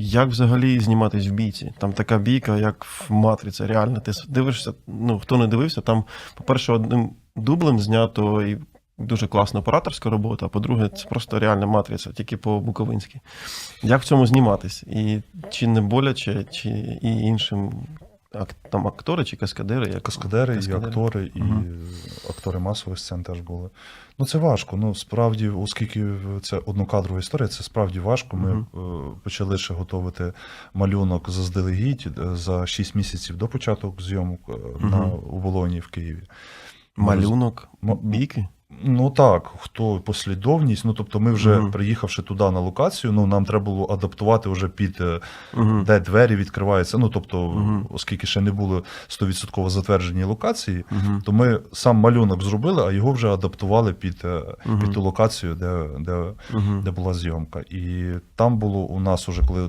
Як взагалі зніматись в бійці? Там така бійка, як в матриці, реально. Ти дивишся, ну хто не дивився, там, по-перше, одним дублем знято і дуже класна операторська робота, а по-друге, це просто реальна матриця, тільки по-буковинськи. Як в цьому зніматись? І чи не боляче, чи і іншим ак- там актори чи каскадери? Як... Каскадери, і актори, і Мгм. актори масових сцен теж були. Ну це важко. Ну справді, оскільки це однокадрова історія, це справді важко. Ми Мгм. е, почали ще готувати малюнок заздалегідь е, за 6 місяців до початку зйомок е, на Мгм. у Болоні в Києві. Малюнок, М- бійки? Ну так, хто послідовність. Ну тобто, ми вже Мгм. приїхавши туди на локацію, ну нам треба було адаптувати вже під Угу. де двері відкриваються. Ну тобто, Мгм. оскільки ще не були 100% затверджені локації, Угу. то ми сам малюнок зробили, а його вже адаптували під, Мгм. під ту локацію, де, де, Угу. де була зйомка. І там було у нас уже, коли